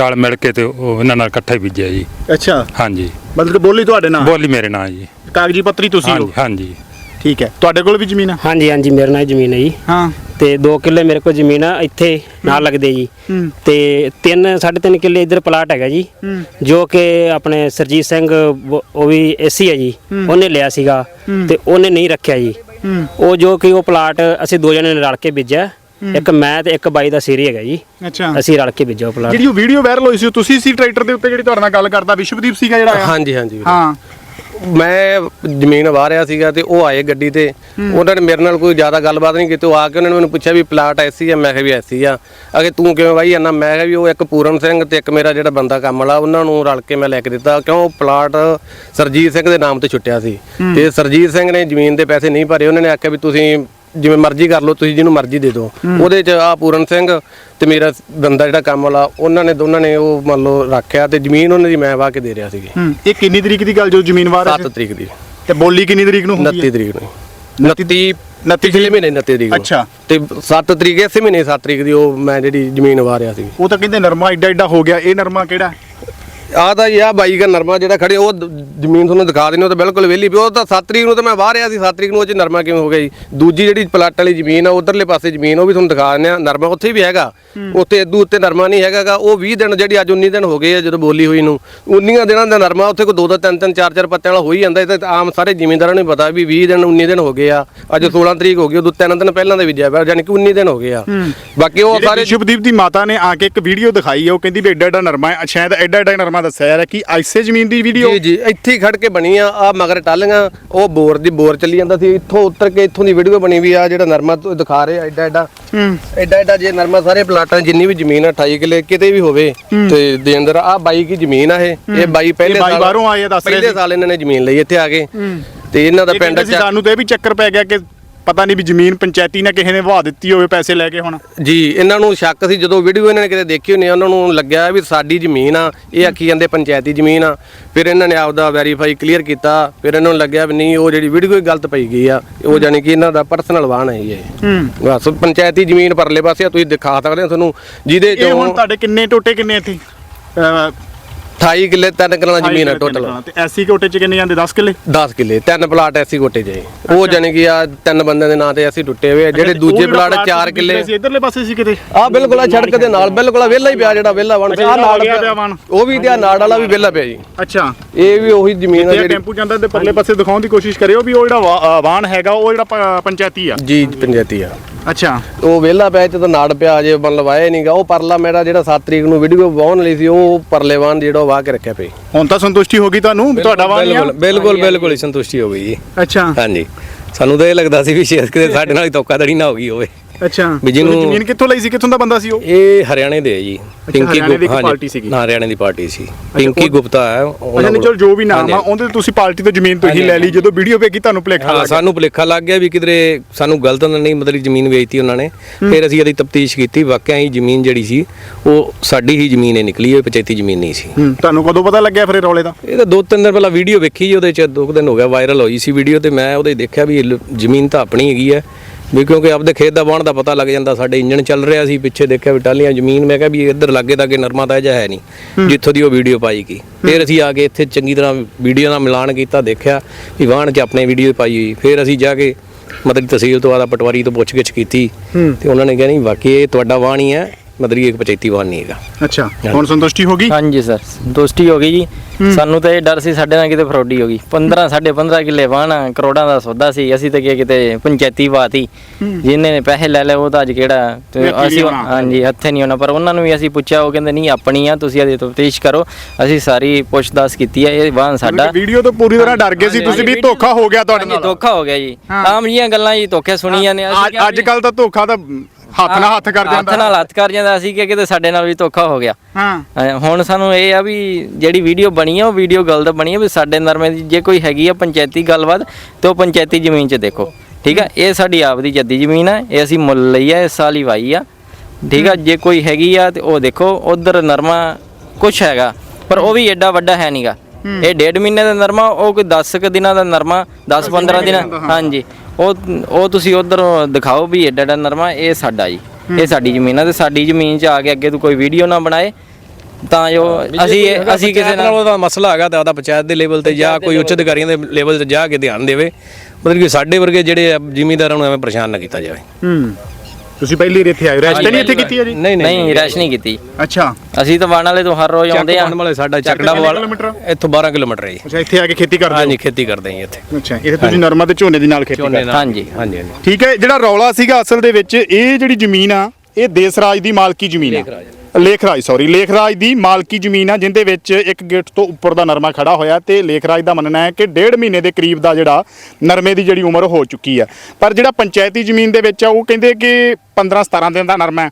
Speaker 5: ਨਾਲ ਮਿਲ ਕੇ ਤੇ ਉਹ ਇਹਨਾਂ ਨਾਲ ਇਕੱਠਾ ਹੀ ਬੀਜਿਆ ਜੀ।
Speaker 3: ਅੱਛਾ।
Speaker 5: ਹਾਂਜੀ।
Speaker 3: ਮਤਲਬ ਕਿ ਬੋਲੀ ਤੁਹਾਡੇ ਨਾਲ
Speaker 5: ਬੋਲੀ ਮੇਰੇ ਨਾਲ ਜੀ।
Speaker 3: ਕਾਗਜ਼ੀ ਪੱਤਰੀ ਤੁਸੀਂ
Speaker 5: ਹਾਂਜੀ
Speaker 3: ਹੋ
Speaker 5: ਹਾਂਜੀ।
Speaker 3: ਠੀਕ ਹੈ। ਤੁਹਾਡੇ ਕੋਲ ਵੀ ਜ਼ਮੀਨ ਆ?
Speaker 6: ਹਾਂਜੀ ਹਾਂਜੀ ਮੇਰੇ ਨਾਲ ਹੀ ਜ਼ਮੀਨ ਹੈ ਜੀ।
Speaker 3: ਹਾਂ।
Speaker 6: ਤੇ 2 ਕਿੱਲੇ ਮੇਰੇ ਕੋਲ ਜ਼ਮੀਨ ਆ ਇੱਥੇ ਨਾਲ ਲੱਗਦੇ ਜੀ। ਤੇ 3 3.5 ਕਿੱਲੇ ਇੱਧਰ ਪਲਾਟ ਹੈਗਾ ਜੀ। ਜੋ ਕਿ ਆਪਣੇ ਸਰਜੀਤ ਸਿੰਘ ਉਹ ਵੀ ਏਸੀ ਹੈ ਜੀ। ਉਹਨੇ ਲਿਆ ਸੀਗਾ ਤੇ ਉਹਨੇ ਨਹੀਂ ਰੱਖਿਆ ਜੀ। ਉਹ ਜੋ ਕਿ ਉਹ ਪਲਾਟ ਅਸੀਂ ਦੋ ਜਣੇ ਨੇ ਰਲ ਕੇ ਬੀਜਿਆ। ਇੱਕ ਮੈਂ ਤੇ ਇੱਕ ਬਾਈ ਦਾ ਸੀਰੀ ਹੈਗਾ ਜੀ।
Speaker 3: ਅੱਛਾ।
Speaker 6: ਅਸੀਂ ਰਲ ਕੇ ਬੀਜਿਆ ਉਹ ਪਲਾਟ।
Speaker 3: ਜਿਹੜੀ ਉਹ ਵੀਡੀਓ ਵਾਇਰਲ ਹੋਈ ਸੀ ਤੁਸੀਂ ਸੀ ਟਰੈਕਟਰ ਦੇ ਉੱਤੇ ਜਿਹੜੀ ਤੁਹਾਡੇ ਨਾਲ ਗੱਲ ਕਰਦਾ ਵਿਸ਼ਵਦੀਪ ਸੀਗਾ ਜਿਹੜਾ
Speaker 4: ਹਾਂਜੀ ਹਾਂਜੀ।
Speaker 3: ਹਾਂ।
Speaker 4: ਮੈਂ ਜ਼ਮੀਨ ਵਾਹ ਰਿਹਾ ਸੀਗਾ ਤੇ ਉਹ ਆਏ ਗੱਡੀ ਤੇ। ਉਹਨਾਂ ਨੇ ਮੇਰੇ ਨਾਲ ਕੋਈ ਜ਼ਿਆਦਾ ਗੱਲਬਾਤ ਨਹੀਂ ਕੀਤੀ। ਉਹ ਆ ਕੇ ਉਹਨਾਂ ਨੇ ਮੈਨੂੰ ਪੁੱਛਿਆ ਵੀ ਪਲਾਟ ਐਸੀ ਆ ਮੈਂ ਕਿਹਾ ਵੀ ਐਸੀ ਆ। ਅਗੇ ਤੂੰ ਕਿਵੇਂ ਵਾਈ ਜਾਂਦਾ ਮੈਂ ਕਿਹਾ ਵੀ ਉਹ ਇੱਕ ਪੂਰਨ ਸਿੰਘ ਤੇ ਇੱਕ ਮੇਰਾ ਜਿਹੜਾ ਬੰਦਾ ਕੰਮ ਵਾਲਾ ਉਹਨਾਂ ਨੂੰ ਰਲ ਕੇ ਮੈਂ ਲੈ ਕੇ ਦਿੱਤਾ। ਕਿਉਂ? ਉਹ ਪਲਾਟ ਸਰਜੀਤ ਸਿੰਘ ਦੇ ਨਾਮ ਤੇ ਛੁੱਟਿਆ ਸੀ। ਤੇ ਸਰਜੀਤ ਸਿੰਘ ਨੇ ਜ਼ਮੀਨ ਦੇ ਪੈਸੇ ਨਹੀਂ ਭਰੇ। ਉਹਨਾਂ ਨੇ ਆਖਿਆ ਵੀ ਤੁਸੀਂ ਜਿਵੇਂ ਮਰਜ਼ੀ ਕਰ ਲਓ ਤੁਸੀਂ ਜਿਹਨੂੰ ਮਰਜ਼ੀ ਦੇ ਦਿਓ। ਉਹਦੇ ਚ ਆ ਪੂਰਨ ਸਿੰਘ ਤੇ ਮੇਰਾ ਬੰਦਾ ਜਿਹੜਾ ਕੰਮ ਵਾਲਾ ਉਹਨਾਂ ਨੇ ਦੋਨਾਂ ਨੇ ਉਹ ਮੰਨ ਲਓ ਰੱਖਿਆ ਤੇ ਜ਼ਮੀਨ ਉਹਨਾਂ ਦੀ ਮੈਂ ਵਾਹ ਕੇ ਦੇ ਰਿਹਾ ਸੀਗੀ।
Speaker 3: ਹੂੰ ਇਹ ਕਿੰਨੀ ਤਰੀਕ ਦੀ ਗੱਲ ਜੋ ਜ਼ਮੀਨ ਵਾਰ
Speaker 4: 7 ਤਰੀਕ ਦੀ।
Speaker 3: ਤੇ ਬੋਲੀ ਕਿੰਨੀ ਤਰੀਕ ਨੂੰ ਹੁੰਦੀ
Speaker 4: 29
Speaker 3: ਹੈ?
Speaker 4: ਤਰੀਕ ਨੂੰ। 29 ਪਿਛਲੇ ਮਹੀਨੇ 29 ਤਰੀਕ ਨੂੰ।
Speaker 3: ਅੱਛਾ।
Speaker 4: ਤੇ 7 ਤਰੀਕ ਇਸੇ ਮਹੀਨੇ 7 ਤਰੀਕ ਦੀ ਉਹ ਮੈਂ ਜਿਹੜੀ ਜ਼ਮੀਨ ਵਾਰਿਆ ਸੀ।
Speaker 3: ਉਹ ਤਾਂ ਕਹਿੰਦੇ ਨਰਮਾ ਐਡਾ ਐਡਾ ਹੋ ਗਿਆ ਇਹ ਨਰਮਾ ਕਿਹੜਾ?
Speaker 4: ਆਹ ਤਾਂ ਇਹ ਆ ਬਾਈ ਦਾ ਨਰਮਾ ਜਿਹੜਾ ਖੜੇ ਉਹ ਦ- ਜ਼ਮੀਨ ਤੁਹਾਨੂੰ ਦਿਖਾ ਦਿੰਦੇ ਉਹ ਤਾਂ ਬਿਲਕੁਲ ਵਿਹਲੀ ਵੀ ਉਹ ਤਾਂ 7 ਤਰੀਕ ਨੂੰ ਤਾਂ ਮੈਂ ਵਾਰਿਆ ਸੀ 7 ਤਰੀਕ ਨੂੰ ਉਹ ਚ ਨਰਮਾ ਕਿਵੇਂ ਹੋ ਗਿਆ ਜੀ? ਦੂਜੀ ਜਿਹੜੀ ਪਲਾਟ ਵਾਲੀ ਜ਼ਮੀਨ ਆ ਉਧਰਲੇ ਪਾਸੇ ਜ਼ਮੀਨ ਉਹ ਵੀ ਤੁਹਾਨੂੰ ਦਿਖਾ ਦਿੰਦੇ ਆ ਨਰਮਾ ਉੱਥੇ ਵੀ ਹੈਗਾ। ਉੱਥੇ ਇਦੂ ਉੱਤੇ ਨਰਮਾ ਨਹੀਂ ਹੈਗਾਗਾ ਉਹ 20 ਦਿਨ ਜਿਹੜੀ ਅੱਜ 19 ਦਿਨ ਹੋ ਗਏ ਆ ਜਦੋਂ ਬੋਲੀ ਹੋਈ ਨੂੰ। 19 ਦਿਨਾਂ ਦਾ ਨਰਮਾ ਉੱਥੇ ਕੋਈ ਦੋ ਦੋ ਤਿੰਨ ਤਿੰਨ ਚਾਰ ਚਾਰ ਪੱਤਿਆਂ ਵਾਲਾ ਹੋ ਹੀ ਜਾਂਦਾ ਇਹ ਤਾਂ ਆਮ ਸਾਰੇ ਜ਼ਿਮੀਂਦਾਰਾਂ ਨੂੰ ਪਤਾ ਵੀ 20 ਦਿਨ 19 ਦਿਨ ਹੋ ਗਏ ਆ। ਅੱਜ 16 ਤਰੀਕ ਹੋ ਗਈ ਉਹ ਤਿੰਨ ਦਿਨ ਪਹਿਲਾਂ ਦੇ ਵਿਜਿਆ ਯਾਨੀ ਕਿ 19 ਦਿਨ ਹੋ ਗਏ ਆ। ਬਾਕੀ ਉਹ ਸਾਰੇ
Speaker 3: ਵਿਸ਼ਵਦੀਪ ਦੀ ਮਾਤਾ ਨੇ ਆ ਕੇ ਇੱਕ ਵੀਡੀਓ ਦਿਖਾਈ ਹੈ ਉਹ ਕਹਿੰਦੀ ਵੀ ਐਡਾ ਐਡਾ ਨਰਮਾ ਹੈ ਸ਼ਾਇਦ ਐਡਾ ਐਡਾ ਨਰਮਾ ਦੱਸਿਆ ਜਾ ਰਿਹਾ ਕਿ ਐਸੇ ਜ਼ਮੀਨ ਦੀ ਵੀਡੀਓ
Speaker 4: ਜੀ ਜੀ ਇੱਥੇ ਹੀ ਖੜ ਕੇ ਬਣੀ ਆ ਆ ਮਗਰ ਟਾਲੀਆਂ ਉਹ ਬੋਰ ਦੀ ਬੋਰ ਚੱਲੀ ਜਾਂਦਾ ਸੀ ਇੱਥੋਂ ਉੱਤਰ ਕੇ ਇੱਥੋਂ ਦੀ ਵੀਡੀਓ ਬਣੀ ਵੀ ਆ ਜਿਹੜਾ ਨਰਮਾ ਤੋਂ ਦਿਖਾ ਰਹੇ ਆ ਐਡਾ ਐਡਾ।
Speaker 3: ਹੂੰ।
Speaker 4: ਐਡਾ ਐਡਾ ਜੇ ਨਰਮਾ ਸਾਰੇ ਪਲਾਟਾਂ ਜਿੰਨੀ ਵੀ ਜ਼ਮੀਨ ਆ 28 ਕਿੱਲੇ ਕਿਤੇ ਵੀ ਹੋਵੇ ਤੇ ਦੇ ਅੰਦਰ ਆ ਬਾਈ ਕੀ ਜ਼ਮੀਨ ਆ ਇਹ? ਇਹ ਬਾਈ ਪਹਿਲੇ
Speaker 3: ਬਾਈ ਬਾਹਰੋਂ ਆਏ ਦੱਸ ਰਹੇ
Speaker 4: ਪਹਿਲੇ। ਸਾਲ ਇਹਨਾਂ ਨੇ ਜ਼ਮੀਨ ਲਈ ਇੱਥੇ ਆ ਕੇ। ਤੇ ਇਹਨਾਂ ਦਾ ਪਿੰਡ
Speaker 3: ਸਾਨੂੰ ਤੇ ਇਹ ਵੀ ਚੱਕਰ ਪੈ ਗਿਆ ਕਿ ਪਤਾ ਨਹੀਂ ਵੀ ਜ਼ਮੀਨ ਪੰਚਾਇਤੀ ਨੇ ਕਿਸੇ ਨੇ ਵਹਾ ਦਿੱਤੀ ਹੋਵੇ ਪੈਸੇ ਲੈ ਕੇ ਹੁਣ।
Speaker 4: ਜੀ ਇਹਨਾਂ ਨੂੰ ਸ਼ੱਕ ਸੀ ਜਦੋਂ ਵੀਡੀਓ ਇਹਨਾਂ ਨੇ ਕਿਤੇ ਦੇਖੀ ਹੋਣੀ ਉਹਨਾਂ ਨੂੰ ਲੱਗਿਆ ਵੀ ਸਾਡੀ ਜ਼ਮੀਨ ਆ ਇਹ ਆਖੀ ਜਾਂਦੇ ਪੰਚਾਇਤੀ ਜ਼ਮੀਨ ਆ। ਫਿਰ ਇਹਨਾਂ ਨੇ ਆਪਦਾ ਵੈਰੀਫਾਈ ਕਲੀਅਰ ਕੀਤਾ ਫਿਰ ਇਹਨਾਂ ਨੂੰ ਲੱਗਿਆ ਵੀ ਨਹੀਂ ਉਹ ਜਿਹੜੀ ਵੀਡੀਓ ਹੀ ਗਲਤ ਪਈ ਗਈ ਆ ਉਹ ਜਾਨੀ ਕਿ ਇਹਨਾਂ ਦਾ ਪਰਸਨਲ ਵਾਹਨ ਹੈ ਇਹ। ਬਸ ਪੰਚਾਇਤੀ ਜ਼ਮੀਨ ਪਰਲੇ ਪਾਸੇ ਆ ਤੁਸੀਂ ਦਿਖਾ ਸਕਦੇ ਹੋ ਤੁਹਾਨੂੰ ਜਿਹਦੇ
Speaker 3: ਇਹ ਹੁਣ
Speaker 4: ਚੋਂ
Speaker 3: ਤੁਹਾਡੇ ਕਿੰਨੇ ਟੋਟੇ ਕਿੰਨੇ ਇੱਥੇ? ਅਹ,
Speaker 4: 28 ਕਿੱਲੇ ਤਿੰਨ ਕਿੱਲਾ ਜ਼ਮੀਨ ਆ ਟੋਟਲ
Speaker 3: ਤੇ ਐਸੀ ਕੋਟੇ ਚ ਕਿੰਨੇ ਜਾਂਦੇ? 10 ਕਿੱਲੇ?
Speaker 4: 10 ਕਿੱਲੇ ਤਿੰਨ ਪਲਾਟ ਐਸੀ ਗੋਟੇ ਜੇ ਉਹ ਜਾਨੀ ਕਿ ਆ ਤਿੰਨ ਬੰਦਿਆਂ ਦੇ ਨਾਂ ਤੇ ਅਸੀਂ ਟੁੱਟੇ ਹੋਏ ਆ ਜਿਹੜੇ ਦੂਜੇ ਪਲਾਟ
Speaker 3: ਪਲਾਟ
Speaker 4: 4
Speaker 3: ਤੁਸੀਂ
Speaker 4: ਕਿੱਲੇ
Speaker 3: ਸੀ ਇਧਰਲੇ ਪਾਸੇ ਸੀ ਕਿਤੇ?
Speaker 4: ਆ ਬਿਲਕੁਲ ਆ ਸੜਕ ਦੇ ਨਾਲ ਬਿਲਕੁਲ ਆ ਵਿਹਲਾ ਹੀ ਪਿਆ ਜਿਹੜਾ ਵਿਹਲਾ ਬਣ ਪਿਆ। ਨਾਲ
Speaker 3: ਆ।
Speaker 4: ਉਹ ਵੀ ਤੇ ਆਹ ਨਾੜ ਵਾਲਾ ਵੀ ਵਿਹਲਾ ਪਿਆ ਜੀ।
Speaker 3: ਅੱਛਾ।
Speaker 4: ਇਹ ਵੀ ਉਹੀ ਜ਼ਮੀਨ ਆ ਜਿਹੜੀ
Speaker 3: ਟੈਂਪੂ ਜਾਂਦਾ ਤੇ ਪਰਲੇ ਪਾਸੇ ਦਿਖਾਉਣ ਦੀ ਕੋਸ਼ਿਸ਼ ਕਰਿਓ ਵੀ ਉਹ ਜਿਹੜਾ ਵਾਹਨ ਹੈਗਾ ਉਹ ਜਿਹੜਾ ਪੰਚਾਇਤੀ ਆ।
Speaker 4: ਜੀ ਪੰਚਾਇਤੀ ਆ।
Speaker 3: ਅੱਛਾ।
Speaker 4: ਉਹ ਵਿਹਲਾ ਪਿਆ ਤੇ ਤਾਂ ਨਾੜ ਪਿਆ ਜੇ ਮਤਲਬ ਆਇਆ ਨਹੀਂਗਾ ਉਹ ਪਰਲਾ ਮੇਰਾ ਜਿਹੜਾ 7 ਤਰੀਕ ਨੂੰ ਵੀਡੀਓ ਵਾਹਣ ਲਈ ਸੀ ਉਹ ਪਰਲੇ ਵਾਹਨ ਜਿਹੜਾ ਵਾਹ ਕੇ ਰੱਖਿਆ ਪਈ
Speaker 3: ਹੁਣ ਤਾਂ ਸੰਤੁਸ਼ਟੀ ਹੋ ਗਈ ਤੁਹਾਨੂੰ ਤੁਹਾਡਾ ਵਾਹਨ
Speaker 1: ਬਿਲਕੁਲ ਬਿਲਕੁਲ ਬਿਲਕੁਲ ਹੀ ਸੰਤੁਸ਼ਟੀ ਹੋ ਗਈ ਜੀ।
Speaker 3: ਅੱਛਾ।
Speaker 1: ਹਾਂਜੀ। ਸਾਨੂੰ ਤਾਂ ਇਹ ਲੱਗਦਾ ਸੀ ਵੀ ਸ਼ੇਰ ਕਿਤੇ ਸਾਡੇ ਨਾਲ ਹੀ ਧੋਖਾਧੜੀ ਨਾ ਹੋ ਗਈ ਹੋਵੇ।
Speaker 3: ਅੱਛਾ।
Speaker 1: ਵੀ ਜਿਹਨੂੰ-
Speaker 3: ਜ਼ਮੀਨ ਕਿੱਥੋਂ ਲਈ ਸੀ? ਕਿੱਥੋਂ ਦਾ ਬੰਦਾ ਸੀ ਉਹ?
Speaker 1: ਇਹ ਹਰਿਆਣੇ ਦੇ ਹੈ ਜੀ।
Speaker 3: ਹਰਿਆਣੇ ਦੀ ਇੱਕ
Speaker 1: ਹਾਂਜੀ,
Speaker 3: ਪਾਰਟੀ ਸੀਗੀ।
Speaker 1: ਹਾਂ ਹਰਿਆਣੇ ਦੀ ਪਾਰਟੀ ਸੀ। ਪਿੰਕੀ ਗੁਪਤਾ ਹੈ
Speaker 3: ਅੱਛਾ
Speaker 1: ਉਹਨਾਂ
Speaker 3: ਨਹੀਂ ਚਲੋ
Speaker 1: ਕੋਲ-
Speaker 3: ਜੋ ਵੀ ਨਾਮ
Speaker 1: ਹਾਂਜੀ,
Speaker 3: ਆ ਉਹਦੇ ਤੇ ਤੁਸੀਂ ਪਾਰਟੀ ਤੋਂ ਜ਼ਮੀਨ ਤੁਸੀਂ
Speaker 1: ਹਾਂਜੀ,
Speaker 3: ਲੈ ਲਈ ਜਦੋਂ ਵੀਡੀਓ ਵੇਖੀ ਤੁਹਾਨੂੰ ਭੁਲੇਖਾ
Speaker 1: ਹਾਂ
Speaker 3: ਲੱਗ ਗਿਆ।
Speaker 1: ਸਾਨੂੰ ਭੁਲੇਖਾ ਲੱਗ ਗਿਆ ਵੀ ਕਿਧਰੇ ਸਾਨੂੰ ਗਲਤ ਤਾਂ ਨਹੀਂ ਮਤਲਬ ਜ਼ਮੀਨ ਵੇਚਤੀ ਉਹਨਾਂ ਨੇ। ਫਿਰ ਅਸੀਂ ਇਹਦੀ ਤਫਤੀਸ਼ ਕੀਤੀ ਵਾਕਿਆ ਹੀ ਜ਼ਮੀਨ ਜਿਹੜੀ ਸੀ ਉਹ ਸਾਡੀ ਹੀ ਜ਼ਮੀਨ ਹੈ ਨਿਕਲੀ ਉਹ ਪੰਚਾਇਤੀ ਜ਼ਮੀਨ ਨਹੀਂ ਸੀ।
Speaker 3: ਹੂੰ ਤੁਹਾਨੂੰ ਕਦੋਂ ਪਤਾ ਲੱਗਿਆ ਫਿਰ ਇਹ ਰੌਲੇ ਦਾ?
Speaker 1: ਇਹ ਤਾਂ ਦੋ ਤਿੰਨ ਦਿਨ ਪਹਿਲਾਂ ਵੀਡੀਓ ਵੇਖੀ ਜੀ ਉਹਦੇ ਚ ਦੋ ਕੁ ਦਿਨ ਹੋ ਗਿਆ ਵਾਇਰਲ ਹੋਈ ਸੀ ਵੀਡੀਓ ਤੇ ਮੈਂ ਉਹਦੇ ਦੇਖਿਆ ਵੀ ਇਹ ਲ- ਜ਼ਮੀਨ ਤਾਂ ਆਪਣੀ ਹੈਗੀ ਹੈ। ਵੀ ਕਿਉਂਕਿ ਆਪਦੇ ਖੇਤ ਦਾ ਵਾਹਣ ਦਾ ਪਤਾ ਲੱਗ ਜਾਂਦਾ ਸਾਡੇ ਇੰਜਣ ਚੱਲ ਰਿਹਾ ਸੀ ਪਿੱਛੇ ਦੇਖਿਆ ਵੀ ਟਾਲੀਆਂ ਜ਼ਮੀਨ ਮੈਂ ਕਿਹਾ ਵੀ ਇੱਧਰ ਲੱਗੇ ਤਾਂ ਕਿ ਨਰਮਾ ਤਾਂ ਅਜਾ ਹੈ ਨਹੀਂ ਜਿੱਥੋਂ ਦੀ ਉਹ ਵੀਡੀਓ ਪਾਈ ਗਈ। ਫਿਰ ਅਸੀਂ ਆ ਕੇ ਇੱਥੇ ਚੰਗੀ ਤਰ੍ਹਾਂ ਵੀਡੀਓ ਨਾਲ ਮਿਲਾਨ ਕੀਤਾ ਦੇਖਿਆ ਵੀ ਵਾਹਣ 'ਚ ਆਪਣੇ ਵੀਡੀਓ ਪਾਈ ਹੋਈ। ਫਿਰ ਅਸੀਂ ਜਾ ਕੇ ਮਤਲਬ ਤਹਿਸੀਲ ਤੋਂ ਆਦਾ ਪਟਵਾਰੀ ਤੋਂ ਪੁੱਛਗਿੱਛ ਕੀਤੀ ਤੇ ਉਹਨਾਂ ਨੇ ਕਿਹਾ ਨਹੀਂ ਵਾਕਈ ਇਹ ਤੁਹਾਡਾ ਵਾਹਣ ਹੀ ਹੈ ਮਤਲਬ ਇਹ ਇੱਕ ਪੰਚਾਇਤੀ ਵਾਹਣ ਨਹੀਂ ਹੈਗਾ।
Speaker 3: ਅੱਛਾ ਹੁਣ ਸੰਤੁਸ਼ਟੀ ਹੋ ਗਈ?
Speaker 2: ਹਾਂਜੀ ਸਰ ਦੋਸਤੀ ਹੋ ਗਈ ਜੀ। ਸਾਨੂੰ ਤਾਂ ਇਹ ਡਰ ਸੀ ਸਾਡੇ ਨਾਲ ਕਿਤੇ ਫਰੋਡੀ ਹੋ ਗਈ। 15 ਸਾਢੇ 15 ਕਿੱਲੇ ਵਾਹਣਾ ਕਰੋੜਾਂ ਦਾ ਸੌਦਾ ਸੀ। ਅਸੀਂ ਤਾਂ ਕੀ ਕਿਤੇ ਪੰਚਾਇਤੀ ਬਾਤੀ ਜਿਹਨੇ ਨੇ ਪੈਸੇ ਲੈ ਲਏ ਉਹ ਤਾਂ ਅੱਜ ਕਿਹੜਾ ਤੇ ਅਸੀਂ। ਹਾਂਜੀ ਹੱਥੇ ਨਹੀਂ ਹੋਣਾ। ਪਰ ਉਹਨਾਂ ਨੂੰ ਵੀ ਅਸੀਂ ਪੁੱਛਿਆ ਉਹ ਕਹਿੰਦੇ ਨਹੀਂ ਆਪਣੀ ਆ ਤੁਸੀਂ ਇਹਦੀ ਤਫਤੀਸ਼ ਕਰੋ। ਅਸੀਂ ਸਾਰੀ ਪੁੱਛਦਾਸ ਕੀਤੀ ਹੈ ਇਹ ਵਾਹਨ ਸਾਡਾ।
Speaker 3: ਵੀਡੀਓ ਤੋਂ ਪੂਰੀ ਤਰ੍ਹਾਂ ਡਰ ਗਏ ਸੀ ਤੁਸੀਂ ਵੀ ਧੋਖਾ ਹੋ ਗਿਆ ਤੁਹਾਡੇ ਨਾਲ।
Speaker 2: ਧੋਖਾ ਹੋ ਗਿਆ ਜੀ। ਆਮ ਜੀਆਂ ਗੱਲਾਂ ਜੀ ਧੋਖੇ ਸੁਣੀਆਂ ਨੇ।
Speaker 3: ਅੱਜ ਕੱਲ ਤਾਂ ਧੋਖਾ ਤਾਂ ਹੱਥ ਨਾਲ ਹੱਥ ਕਰ
Speaker 2: ਹੱਥ
Speaker 3: ਜਾਂਦਾ
Speaker 2: ਨਾਲ ਹੱਥ ਕਰ ਜਾਂਦਾ ਅਸੀਂ ਕਿ ਕਿਤੇ ਸਾਡੇ ਨਾਲ ਵੀ ਧੋਖਾ ਹੋ ਗਿਆ।
Speaker 3: ਹਾਂ।
Speaker 2: ਹਾਂ, ਹੁਣ ਸਾਨੂੰ ਇਹ ਆ ਵੀ ਜਿਹੜੀ ਵੀਡੀਓ ਬਣੀ ਆ ਉਹ ਵੀਡੀਓ ਗਲਤ ਬਣੀ ਆ ਵੀ ਸਾਡੇ ਨਰਮੇ ਦੀ ਜੇ ਕੋਈ ਹੈਗੀ ਆ ਪੰਚਾਇਤੀ ਗੱਲਬਾਤ ਤੇ ਉਹ ਪੰਚਾਇਤੀ ਜ਼ਮੀਨ 'ਚ ਦੇਖੋ। ਠੀਕ ਆ? ਇਹ ਸਾਡੀ ਆਪ ਦੀ ਜੱਦੀ ਜ਼ਮੀਨ ਆ ਇਹ ਅਸੀਂ ਮੁੱਲ ਲਈ ਆ ਇਸ ਸਾਲ ਹੀ ਵਾਈ ਆ। ਠੀਕ ਆ? ਜੇ ਕੋਈ ਹੈਗੀ ਆ ਤੇ ਉਹ ਦੇਖੋ ਉਧਰ ਨਰਮਾ ਕੁਛ ਹੈਗਾ ਪਰ ਉਹ ਵੀ ਐਡਾ ਵੱਡਾ ਹੈ ਨਹੀਂਗਾ ਇਹ ਡੇਢ ਮਹੀਨੇ ਦਾ ਨਰਮਾ ਉਹ ਕੋਈ 10 ਕੁ ਦਿਨਾਂ ਦਾ ਨਰਮਾ 10 15 ਦਿਨ ਹਾਂਜੀ। ਉਹ ਉਹ ਤੁਸੀਂ ਉਧਰ ਦਿਖਾਓ ਵੀ ਐਡਾ ਐਡਾ ਨਰਮਾ ਇਹ ਸਾਡਾ ਜੀ। ਇਹ ਸਾਡੀ ਜ਼ਮੀਨ ਆ ਤੇ ਸਾਡੀ ਜ਼ਮੀਨ 'ਚ ਆ ਕੇ ਅੱਗੇ ਤੂੰ ਕੋਈ ਵੀਡੀਓ ਨਾ ਬਣਾਏ। ਤਾਂ ਜੋ ਅਸੀਂ ਅਸੀਂ ਕਿਸੇ ਨਾਲ
Speaker 1: ਉਹਦਾ ਮਸਲਾ ਹੈਗਾ ਤਾਂ ਉਹਦਾ ਪੰਚਾਇਤ ਦੇ ਲੈਵਲ ਤੇ ਜਾਂ ਕੋਈ ਉੱਚ ਅਧਿਕਾਰੀਆਂ ਦੇ ਲੈਵਲ ਤੇ ਜਾ ਕੇ ਧਿਆਨ ਦੇਵੇ ਮਤਲਬ ਕਿ ਸਾਡੇ ਵਰਗੇ ਜਿਹੜੇ ਜ਼ਿਮੀਂਦਾਰਾਂ ਨੂੰ ਐਵੇਂ ਪਰੇਸ਼ਾਨ ਨਾ ਕੀਤਾ ਜਾਵੇ।
Speaker 3: ਹੂੰ। ਤੁਸੀਂ ਪਹਿਲੀ ਵਾਰ ਇੱਥੇ ਆਏ ਰੈਸਟ ਨਹੀਂ ਇੱਥੇ ਕੀਤੀ ਹੈ ਜੀ
Speaker 1: ਨਹੀਂ
Speaker 2: ਨਹੀਂ ਰੈਸ਼ ਨਹੀਂ। ਕੀਤੀ।
Speaker 3: ਅੱਛਾ।
Speaker 2: ਅਸੀਂ ਤਾਂ ਵਾਣ ਵਾਲੇ ਤੋਂ ਹਰ ਰੋਜ਼ ਆਉਂਦੇ ਆ।
Speaker 1: ਚੱਕ ਵਾਲੇ ਸਾਡਾ ਚੱਕੜਾ ਵਾਲਾ।
Speaker 3: ਕਿਲੋਮੀਟਰ?
Speaker 1: ਇੱਥੋਂ 12 ਕਿਲੋਮੀਟਰ ਹੈ ਜੀ।
Speaker 3: ਅੱਛਾ ਇੱਥੇ ਆ ਕੇ ਖੇਤੀ ਕਰਦੇ
Speaker 1: ਹਾਂਜੀ ਖੇਤੀ ਕਰਦੇ ਹਾਂ ਜੀ ਇੱਥੇ।
Speaker 3: ਹੋ ਅੱਛਾ ਇੱਥੇ ਤੁਸੀਂ ਨਰਮਾ ਤੇ ਝੋਨੇ ਦੀ ਨਾਲ ਖੇਤੀ
Speaker 1: ਝੋਨੇ
Speaker 3: ਕਰਦੇ
Speaker 1: ਨਾਲ।
Speaker 2: ਹਾਂਜੀ।
Speaker 1: ਹਾਂਜੀ ਹਾਂਜੀ।
Speaker 3: ਠੀਕ ਹੈ ਜਿਹੜਾ ਰੌਲਾ ਸੀਗਾ ਅਸਲ ਦੇ ਵਿੱਚ ਇਹ ਜਿਹੜੀ ਜ਼ਮੀਨ ਆ ਇਹ ਦੇਸਰਾਜ ਦੀ ਮਾਲਕੀ ਜ਼ਮੀਨ ਆ। ਲੇਖਰਾਜ ਸੌਰੀ ਲੇਖਰਾਜ ਦੀ ਮਾਲਕੀ ਜ਼ਮੀਨ ਆ, ਜਿੰਦੇ ਵਿੱਚ ਇੱਕ ਗੇਟ ਤੋਂ ਉੱਪਰ ਦਾ ਨਰਮਾ ਖੜਾ ਹੋਇਆ ਤੇ ਲੇਖਰਾਜ ਦਾ ਮੰਨਣਾ ਹੈ ਕਿ ਡੇਢ ਮਹੀਨੇ ਦੇ ਕਰੀਬ ਦਾ ਜਿਹੜਾ ਨਰਮੇ ਦੀ ਜਿਹੜੀ ਉਮਰ ਹੋ ਚੁੱਕੀ ਆ। ਪਰ ਜਿਹੜਾ ਪੰਚਾਇਤੀ ਜ਼ਮੀਨ ਦੇ ਵਿੱਚ ਆ, ਉਹ ਕਹਿੰਦੇ ਕਿ 15 17 ਦਿਨ ਦਾ ਨਰਮਾ ਹੈ।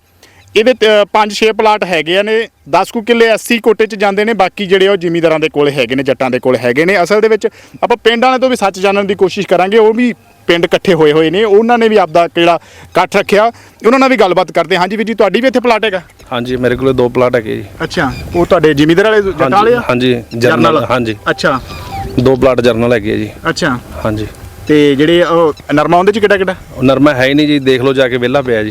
Speaker 3: ਇਹਦੇ 5-6 ਪਲਾਟ ਹੈਗੇ ਆ ਨੇ 10 ਕੁ ਕਿੱਲੇ 80 ਕੋਟੇ ਚ ਜਾਂਦੇ ਨੇ, ਬਾਕੀ ਜਿਹੜੇ ਉਹ ਜ਼ਿਮੀਂਦਾਰਾਂ ਦੇ ਕੋਲ ਹੈਗੇ ਨੇ, ਜੱਟਾਂ ਦੇ ਕੋਲ ਹੈਗੇ ਨੇ। ਅਸਲ ਦੇ ਵਿੱਚ ਆਪਾਂ ਪਿੰਡ ਵਾਲਿਆਂ ਤੋਂ ਵੀ ਸੱਚ ਜਾਣਨ ਦੀ ਕੋਸ਼ਿਸ਼ ਕਰਾਂਗੇ, ਉਹ ਵੀ ਪਿੰਡ ਇਕੱਠੇ ਹੋਏ ਹੋਏ ਨੇ, ਉਹਨਾਂ ਨੇ ਵੀ ਆਪਦਾ ਜਿਹੜਾ ਇਕੱਠ ਰੱਖਿਆ। ਉਹਨਾਂ ਨਾਲ ਵੀ ਗੱਲਬਾਤ ਕਰਦੇ ਹਾਂ। ਹਾਂਜੀ ਵੀਰ ਜੀ, ਤੁਹਾਡੀ ਵੀ ਇੱਥੇ ਪਲਾਟ ਹੈਗਾ?
Speaker 4: ਹਾਂਜੀ ਮੇਰੇ ਕੋਲੇ ਦੋ ਪਲਾਟ ਹੈਗੇ ਜੀ।
Speaker 3: ਅੱਛਾ ਉਹ ਤੁਹਾਡੇ ਜ਼ਿਮੀਂਦਾਰ ਵਾਲੇ ਜੱਟਾਂ ਵਾਲੇ ਆ?
Speaker 4: ਹਾਂਜੀ ਜਰਨਲ ਹਾਂਜੀ।
Speaker 3: ਅੱਛਾ।
Speaker 4: ਦੋ ਪਲਾਟ ਜਰਨਲ ਹੈਗੇ ਆ ਜੀ।
Speaker 3: ਅੱਛਾ।
Speaker 4: ਹਾਂਜੀ।
Speaker 3: ਤੇ ਜਿਹੜੇ ਉਹ ਨਰਮਾ ਉਹਦੇ ਚ ਕਿਹੜਾ ਕਿਹੜਾ
Speaker 4: ਉਹ ਨਰਮਾ ਹੈ ਹੀ ਨਹੀਂ ਜੀ ਦੇਖ ਲਓ ਜਾ ਕੇ ਵਿਹਲਾ ਪਿਆ ਜੀ।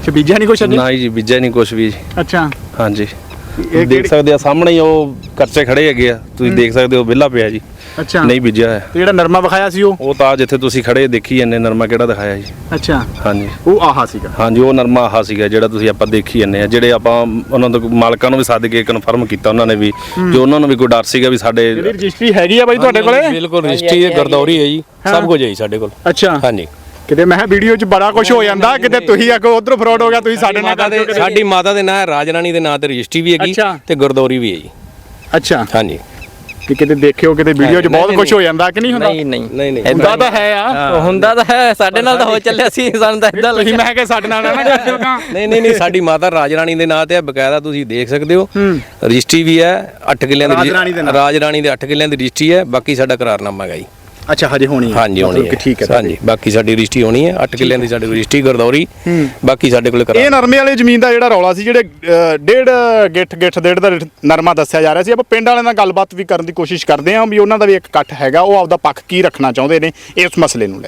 Speaker 3: ਅੱਛਾ ਬੀਜਿਆ ਨਹੀਂ ਕੁਛ ਅਜੇ?
Speaker 4: ਨਾ ਹੀ ਜੀ ਬੀਜਿਆ ਨਹੀਂ ਕੁਝ ਵੀ ਜੀ।
Speaker 3: ਅੱਛਾ।
Speaker 4: ਹਾਂਜੀ।
Speaker 3: ਇਹ
Speaker 4: ਦੇਖ ਸਕਦੇ ਆ ਸਾਹਮਣੇ ਹੀ ਉਹ ਕੱਚੇ ਖੜੇ ਹੈਗੇ ਆ। ਤੁਸੀਂ ਦੇਖ ਸਕਦੇ ਹੋ ਵਿਹਲਾ ਪਿਆ ਜੀ।
Speaker 3: ਅੱਛਾ।
Speaker 4: ਨਹੀਂ ਬੀਜਿਆ ਹੈ
Speaker 3: ਤੇ ਜਿਹੜਾ ਨਰਮਾ ਵਿਖਾਇਆ ਸੀ ਉਹ?
Speaker 4: ਉਹ ਤਾਂ ਜਿੱਥੇ ਤੁਸੀਂ ਖੜੇ ਦੇਖੀ ਜਾਂਦੇ ਨਰਮਾ ਕਿਹੜਾ ਦਿਖਾਇਆ ਜੀ
Speaker 3: ਅੱਛਾ।
Speaker 4: ਹਾਂਜੀ।
Speaker 3: ਉਹ ਆਹਾ ਸੀਗਾ।
Speaker 4: ਹਾਂਜੀ ਉਹ ਨਰਮਾ ਆਹ ਸੀਗਾ ਜਿਹੜਾ ਤੁਸੀਂ ਆਪਾਂ ਦੇਖੀ ਜਾਂਦੇ ਆ। ਜਿਹੜੇ ਆਪਾਂ ਉਹਨਾਂ ਤੋਂ ਮਾਲਕਾਂ ਨੂੰ ਵੀ ਸੱਦ ਕੇ ਕਨਫਰਮ ਕੀਤਾ ਉਹਨਾਂ ਨੇ ਵੀ ਜੋ ਉਹਨਾਂ ਨੂੰ ਵੀ ਕੋਈ ਡਰ ਸੀਗਾ ਵੀ ਸਾਡੇ
Speaker 3: ਇਹਦੀ ਰਜਿਸਟਰੀ ਹੈਗੀ ਆ ਬਾਈ ਤੁਹਾਡੇ ਕੋਲੇ?
Speaker 1: ਬਿਲਕੁਲ ਰਜਿਸਟਰੀ ਹੈ ਗਰਦੌਰੀ ਹੈ ਜੀ। ਸਭ ਕੁਝ ਹੈ ਜੀ ਸਾਡੇ ਕੋਲ।
Speaker 3: ਅੱਛਾ।
Speaker 1: ਹਾਂਜੀ।
Speaker 3: ਕਿਤੇ ਮੈਂ ਵੀਡੀਓ 'ਚ ਬੜਾ ਕੁਝ ਹੋ ਜਾਂਦਾ ਕਿਤੇ ਤੁਸੀਂ ਆਖੋ ਉਧਰ ਫਰਾਡ ਹੋ ਗਿਆ ਤੁਸੀਂ ਸਾਡੇ ਨਾਲ
Speaker 1: ਮਾਤਾ
Speaker 3: ਕਰਦੇ
Speaker 1: ਦੇ
Speaker 3: ਹੋ
Speaker 1: ਸਾਡੀ ਮਾਤਾ ਦੇ ਨਾਂ ਰਾਜ ਰਾਣੀ ਦੇ ਨਾਂ ਤੇ ਰਜਿਸਟਰੀ ਵੀ ਹੈਗੀ। ਤੇ ਗੁਰਦੌਰੀ ਵੀ ਹੈ ਜੀ।
Speaker 3: ਅੱਛਾ।
Speaker 1: ਹਾਂਜੀ।
Speaker 3: ਕਿ ਕਿਤੇ ਦੇਖਿਓ ਕਿਤੇ ਵੀਡੀਓ 'ਚ ਬਹੁਤ ਕੁਝ ਹੋ ਜਾਂਦਾ ਕਿ ਨਹੀਂ ਹੁੰਦਾ?
Speaker 2: ਨਹੀਂ ਨਹੀਂ
Speaker 1: ਨਹੀਂ, ਨਹੀਂ।
Speaker 3: ਹੁੰਦਾ ਤਾਂ ਹੈ ਆ।
Speaker 2: ਹੁੰਦਾ ਤਾਂ ਹੈ ਸਾਡੇ ਨਾਲ ਤਾਂ ਹੋ ਚੱਲਿਆ ਸੀ ਸਾਨੂੰ ਤਾਂ ਇਦਾਂ
Speaker 3: ਤੁਸੀਂ
Speaker 2: ਲੱਗਿਆ।
Speaker 3: ਮੈਂ ਕਿ ਸਾਡੇ ਨਾਲ ਨਾ ਹੋ ਕਾਂ
Speaker 1: ਨਹੀਂ ਨਹੀਂ ਨਹੀਂ ਸਾਡੀ ਮਾਤਾ ਰਾਜ ਰਾਣੀ ਦੇ ਨਾਂ ਤੇ ਹੈ ਬਕਾਇਦਾ ਤੁਸੀਂ ਦੇਖ ਸਕਦੇ ਹੋ। ਰਜਿਸਟਰੀ ਵੀ ਹੈ 8 ਕਿੱਲਿਆਂ ਦੀ
Speaker 3: ਰਾਜ ਰਾਣੀ ਦੇ ਨਾਂ।
Speaker 1: ਰਾਜ ਰਾਣੀ ਦੇ 8 ਕਿੱਲਿਆਂ ਦੀ ਰਜਿਸਟਰੀ ਹੈ ਬਾਕੀ ਸਾਡਾ ਕਰਾਰਨਾਮਾ ਹੈਗਾ ਜੀ।
Speaker 3: ਅੱਛਾ ਹਜੇ ਹੋਣੀ ਹੈ
Speaker 1: ਹਾਂਜੀ ਹੋਣੀ
Speaker 3: ਮਤਲਬ ਕਿ ਠੀਕ ਹੈ
Speaker 1: ਹਾਂਜੀ ਬਾਕੀ ਸਾਡੀ ਰਜਿਸਟਰੀ ਹੋਣੀ ਹੈ 8 ਕਿੱਲਿਆਂ ਦੀ ਸਾਡੀ ਰਜਿਸਟਰੀ ਗੁਰਦੌਰੀ ਬਾਕੀ ਸਾਡੇ ਕੋਲ ਕਰਾਰ
Speaker 3: ਇਹ ਨਰਮੇ ਵਾਲੇ ਜ਼ਮੀਨ ਦਾ ਜਿਹੜਾ ਰੌਲਾ ਸੀ ਜਿਹੜੇ ਅ, ਡੇਢ ਗਿੱਠ ਗਿੱਠ ਡੇਢ ਦਾ ਨਰਮਾ ਦੱਸਿਆ ਜਾ ਰਿਹਾ ਸੀ। ਆਪਾਂ ਪਿੰਡ ਵਾਲਿਆਂ ਨਾਲ ਗੱਲਬਾਤ ਵੀ ਕਰਨ ਦੀ ਕੋਸ਼ਿਸ਼ ਕਰਦੇ ਹਾਂ ਵੀ ਉਹਨਾਂ ਦਾ ਵੀ ਇੱਕ ਇਕੱਠ ਹੈਗਾ ਉਹ ਆਪਦਾ ਪੱਖ ਕੀ ਰੱਖਣਾ ਚਾਹੁੰਦੇ ਨੇ ਇਸ ਮਸਲੇ ਨੂੰ ਲੈ